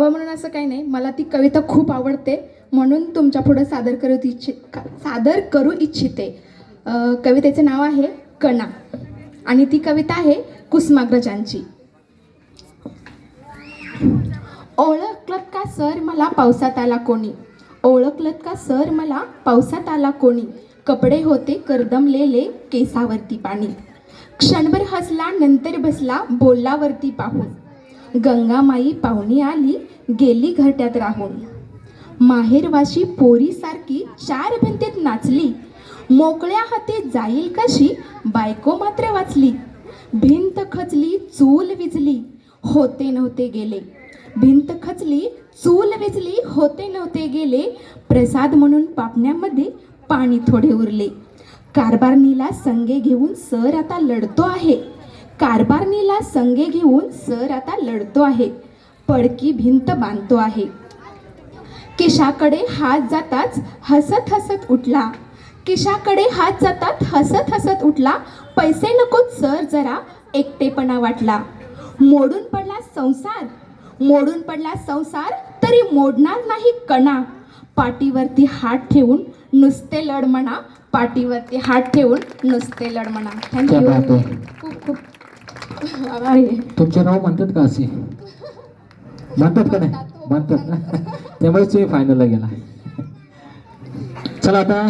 हवं म्हणून असं काही नाही. मला ती कविता खूप आवडते. म्हणून तुमच्या पुढं सादर करू इच्छित सादर करू इच्छिते. कवितेचं कवितेचे नाव आहे कणा. आणि ती कविता आहे कुसुमाग्रजांची. ओळखलत का सर मला पावसात आला कोणी? ओळखलत का सर मला पावसात आला कोणी? कपडे होते करदमलेले केसावरती पाणी. क्षणभर हसला नंतर बसला बोललावरती पाहून. गंगामाई पाहुणी आली गेली घरट्यात राहून. माहेरवाशी पोरीसारखी चार भिंतीत नाचली. मोकळ्या हाती जाईल कशी बायको मात्र वाचली. भिंत खचली चूल विजली होते नव्हते गेले. भिंत खचली चूल विजली होते नव्हते गेले. प्रसाद म्हणून पापण्यामध्ये पाणी थोडे उरले. कारभारणीला संगे घेऊन सर आता लढतो आहे. कारभारणीला संगे घेऊन सर आता लढतो आहे. पडकी भिंत बांधतो आहे. केशाकडे हात जाताच हसत हसत उठला. केशाकडे हात जातात हसत हसत उठला. पैसे नकोत सर जरा एकटेपणा वाटला. मोडून पडला संसार. मोडून पडला संसार तरी मोडणार नाही कणा. पाठीवरती हात ठेवून नुसते लढ म्हणा पाठीवरती हात ठेवून नुसते लढ म्हणा क्या बात थँक्यू. खूप खूप. तुमचे नाव म्हणतात का असे? म्हणतात का नाही? म्हणतात ना. त्यामुळेच तुम्ही फायनलला गेला. चला आता.